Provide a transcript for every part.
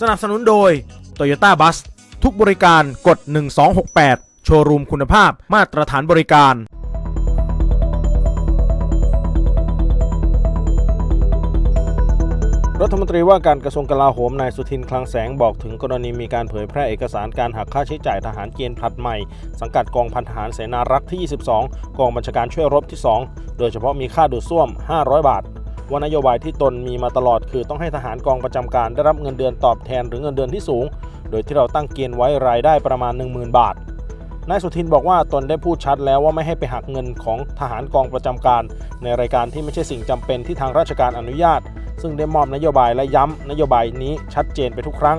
สนับสนุนโดย Toyota Bus ทุกบริการกด 1268 โชว์รูมคุณภาพมาตรฐานบริการ รัฐมนตรีว่าการกระทรวงกลาโหมนายสุทินคลังแสงบอกถึงกรณีมีการเผยแพร่เอกสารการหักค่าใช้จ่ายทหารเกณฑ์ผลัดใหม่ สังกัดกองพันทหารเสนารักษ์ที่ 22 กองบัญชาการช่วยรบที่ 2 โดยเฉพาะมีค่าดูดซ่วม 500 บาท ว่านโยบายที่ตนมีมาตลอดคือต้องให้ทหารกองประจำการได้รับเงินเดือนตอบแทนหรือเงินเดือนที่สูง โดยที่เราตั้งเกณฑ์ไว้รายได้ประมาณ 10,000 บาทนายสุทินบอกว่าตนได้พูดชัดแล้วว่าไม่ให้ไปหักเงินของทหารกองประจำการ ในรายการที่ไม่ใช่สิ่งจำเป็นที่ทางราชการอนุญาต ซึ่งได้มอบนโยบายและย้ำนโยบายนี้ชัดเจนไปทุกครั้ง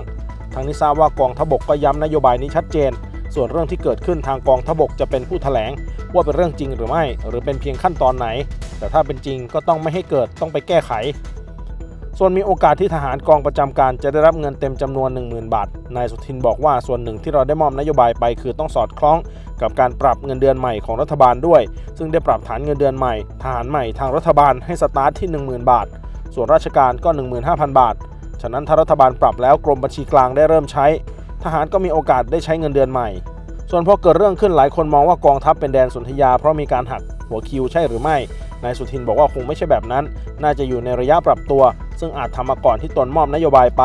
ทั้งนี้ทราบว่ากองทบกก็ย้ำนโยบายนี้ชัดเจน ส่วนเรื่องที่เกิดขึ้นทางกองทบกจะเป็นผู้แถลง ว่าเป็นเรื่องจริงหรือไม่ หรือเป็นเพียงขั้นตอนไหน แต่ถ้าเป็นจริงก็ต้องไม่ให้เกิดต้องไปแก้ไข ส่วนมีโอกาสที่ทหารกองประจำการจะได้รับเงินเต็มจำนวน 10,000 บาท นายสุทินบอกว่าส่วนหนึ่งที่เราได้มอบนโยบายไป คือต้องสอดคล้องกับการปรับเงินเดือนใหม่ของรัฐบาลด้วย ซึ่งได้ปรับฐานเงินเดือนใหม่ทหารใหม่ทางรัฐบาลให้สตาร์ทที่ 10,000 บาท ส่วนราชการก็ 15,000 บาท ฉะนั้นถ้ารัฐบาลปรับแล้วกรมบัญชีกลางได้เริ่มใช้ หารก็มีโอกาสได้ใช้เงินเดือนใหม่ ส่วนพอเกิดเรื่องขึ้นหลายคนมองว่ากองทัพเป็นแดนสนธยาเพราะมีการหักหัวคิวใช่หรือไม่ นายสุทินบอกว่าคงไม่ใช่แบบนั้น น่าจะอยู่ในระยะปรับตัว ซึ่งอาจทำมาก่อนที่ตนมอบนโยบายไป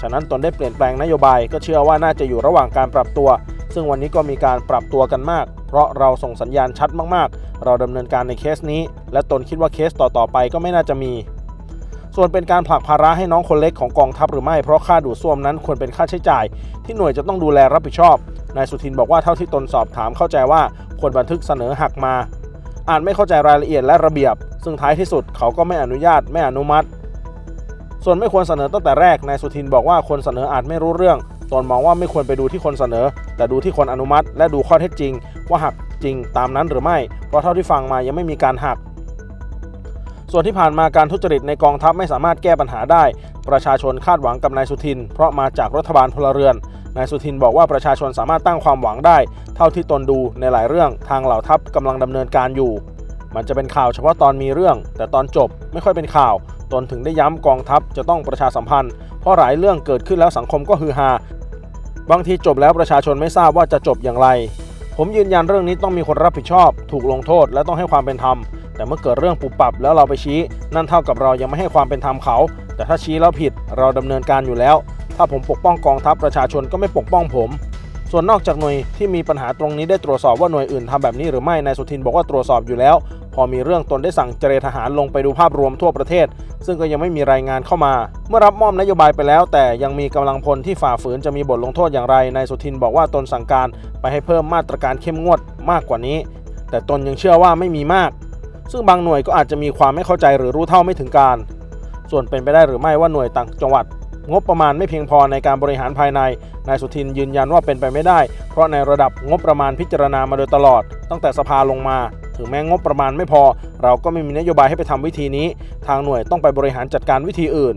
ฉะนั้นตนได้เปลี่ยนแปลงนโยบายก็เชื่อว่าน่าจะอยู่ระหว่างการปรับตัว ซึ่งวันนี้ก็มีการปรับตัวกันมาก เพราะเราส่งสัญญาณชัดมากๆ เราดำเนินการในเคสนี้ และตนคิดว่าเคสต่อๆไปก็ไม่น่าจะมี ส่วนเป็นการผลักภาระให้น้องคนเล็กของกองทัพหรือไม่เพราะค่าดูดซ่วมนั้นควรเป็นค่าใช้จ่าย ที่หน่วยจะต้องดูแลรับผิดชอบนายสุทินบอกว่าเท่าที่ตนสอบถามเข้าใจว่าควรบันทึกเสนอหักมาอาจไม่เข้าใจรายละเอียดและระเบียบ ซึ่งท้ายที่สุดเขาก็ไม่อนุญาตไม่อนุมัติ ส่วนไม่ควรเสนอตั้งแต่แรกนายสุทินบอกว่าคนเสนออาจไม่รู้เรื่องตนมองว่าไม่ควรไปดูที่คนเสนอ แต่ดูที่คนอนุมัติ และดูข้อเท็จจริง ว่าหักจริงตามนั้นหรือไม่เพราะเท่าที่ฟังมายังไม่มีการหัก ส่วนที่ผ่านมาการทุจริตในกองทัพไม่สามารถแก้ปัญหาได้ ประชาชนคาดหวังกับนายสุทิน เพราะมาจากรัฐบาลพลเรือน นายสุทินบอกว่าประชาชนสามารถตั้งความหวังได้ เท่าที่ตนดูในหลายเรื่องทางเหล่าทัพกำลังดำเนินการอยู่ มันจะเป็นข่าวเฉพาะตอนมีเรื่อง แต่ตอนจบไม่ค่อยเป็นข่าว ตนถึงได้ย้ำกองทัพจะต้องประชาสัมพันธ์ เพราะหลายเรื่องเกิดขึ้นแล้วสังคมก็ฮือฮา บางทีจบแล้วประชาชนไม่ทราบว่าจะจบอย่างไร ผมยืนยันเรื่องนี้ต้องมีคนรับผิดชอบ ถูกลงโทษและต้องให้ความเป็นธรรม แต่เมื่อเกิดเรื่องปุบปับแล้วเราไปชี้ นั่นเท่ากับเรายังไม่ให้ความเป็นธรรมเขา แต่ถ้าชี้แล้วผิดเราดำเนินการอยู่แล้ว ถ้าผมปกป้องกองทัพประชาชนก็ไม่ปกป้องผม ส่วนนอกจากหน่วยที่มีปัญหาตรงนี้ได้ตรวจสอบว่าหน่วยอื่นทำแบบนี้หรือไม่นายสุทินบอกว่าตรวจสอบอยู่แล้ว พอมีเรื่องตนได้สั่งเจรทหารลงไปดูภาพรวมทั่วประเทศ ซึ่งก็ยังไม่มีรายงานเข้ามา เมื่อรับมอบนโยบายไปแล้ว แต่ยังมีกำลังพลที่ฝ่าฝืนจะมีบทลงโทษอย่างไรนายสุทินบอกว่าตนสั่งการไปให้เพิ่มมาตรการเข้มงวดมากกว่านี้ แต่ตนยังเชื่อว่าไม่มีมาก ซึ่งบางหน่วยก็อาจจะมีความไม่เข้าใจหรือรู้เท่าไม่ถึงการ ส่วนเป็นไปได้หรือไม่ว่าหน่วยต่างจังหวัด งบประมาณไม่เพียงพอในการบริหารภายใน นายสุทินยืนยันว่าเป็นไปไม่ได้ เพราะในระดับงบประมาณพิจารณามาโดยตลอด ตั้งแต่สภาลงมา ถึงแม้งบประมาณไม่พอ เราก็ไม่มีนโยบายให้ไปทำวิธีนี้ ทางหน่วยต้องไปบริหารจัดการวิธีอื่น